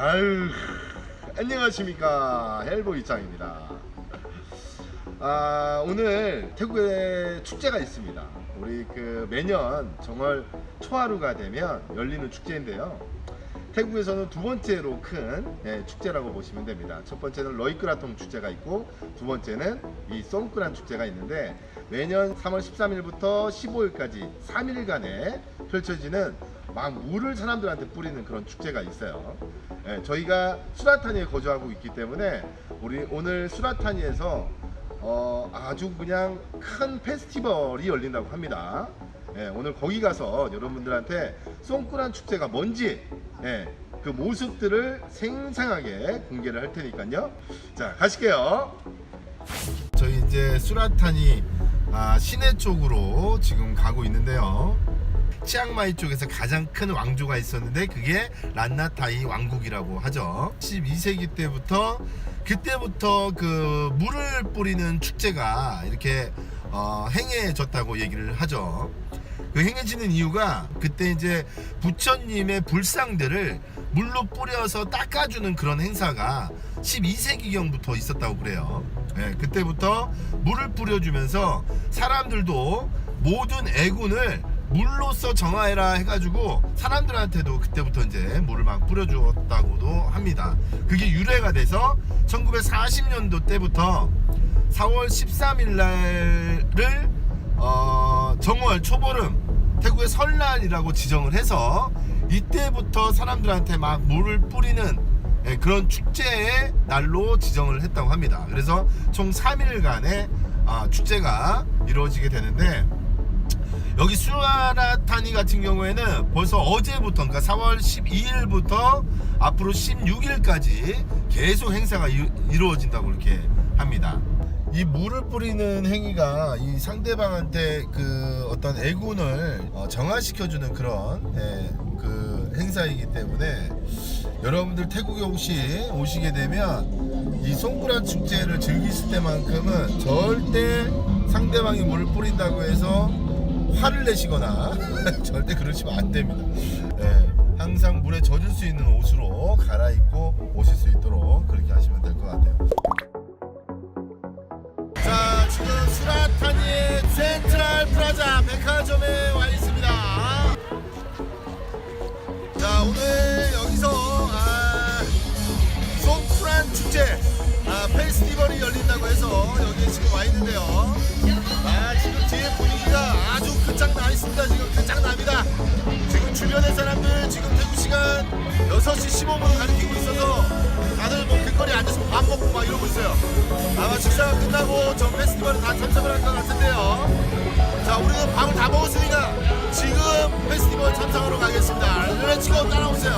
아유 안녕하십니까 헬보이 짱입니다. 아 오늘 태국에 축제가 있습니다. 우리 그 매년 정월 초하루가 되면 열리는 축제인데요. 태국에서는 두 번째로 큰 예, 축제라고 보시면 됩니다. 첫 번째는 러이크라통 축제가 있고 두 번째는 이 송크란 축제가 있는데 매년 3월 13일부터 15일까지 3일간에 펼쳐지는 막 물을 사람들한테 뿌리는 그런 축제가 있어요. 예, 저희가 수라타니에 거주하고 있기 때문에 우리 오늘 수라타니에서 어, 아주 그냥 큰 페스티벌이 열린다고 합니다. 예, 오늘 거기 가서 여러분들한테 송꾸란 축제가 뭔지 예, 그 모습들을 생생하게 공개를 할 테니까요. 자, 가실게요. 저희 이제 수라타니 아, 시내 쪽으로 지금 가고 있는데요. 치앙마이 쪽에서 가장 큰 왕조가 있었는데 그게 란나타이 왕국이라고 하죠. 12세기 때부터 그때부터 그 물을 뿌리는 축제가 이렇게 어, 행해졌다고 얘기를 하죠. 그 행해지는 이유가 그때 이제 부처님의 불상들을 물로 뿌려서 닦아주는 그런 행사가 12세기경부터 있었다고 그래요. 예, 그때부터 물을 뿌려주면서 사람들도 모든 애군을 물로써 정화해라 해가지고 사람들한테도 그때부터 이제 물을 막 뿌려주었다고도 합니다. 그게 유래가 돼서 1940년도 때부터 4월 13일 날을 어, 정월 초보름 태국의 설날이라고 지정을 해서 이때부터 사람들한테 막 물을 뿌리는 예, 그런 축제의 날로 지정을 했다고 합니다. 그래서 총 3일간의 아, 축제가 이루어지게 되는데 여기 수아라타니 같은 경우에는 벌써 어제부터 그러니까 4월 12일부터 앞으로 16일까지 계속 행사가 이, 이루어진다고 이렇게 합니다. 이 물을 뿌리는 행위가 이 상대방한테 그 어떤 애군을 어, 정화시켜주는 그런 예, 그 행사이기 때문에 여러분들 태국에 혹시 오시게 되면 이 송구란 축제를 즐기실 때만큼은 절대 상대방이 물을 뿌린다고 해서 화를 내시거나 절대 그러시면 안 됩니다. 예, 항상 물에 젖을 수 있는 옷으로 갈아입고 오실 수 있도록 그렇게 하시면 될 것 같아요. 자, 지금 수라타니의 센트럴 프라자 백화점에 와 페스티벌이 열린다고 해서 여기 지금 와 있는데요. 아, 지금 뒤에 분위기가 아주 끝장나 있습니다. 지금 끝장납니다. 지금 주변의 사람들 지금 태국 시간 6시 15분을 가리키고 있어서 다들 뭐 길거리에 앉아서 밥 먹고 막 이러고 있어요. 아마 식사가 끝나고 저 페스티벌에 다 참석을 할 것 같은데요. 자, 우리는 밥을 다 먹었으니까 지금 페스티벌 참석하러 가겠습니다. 렛츠고 따라오세요.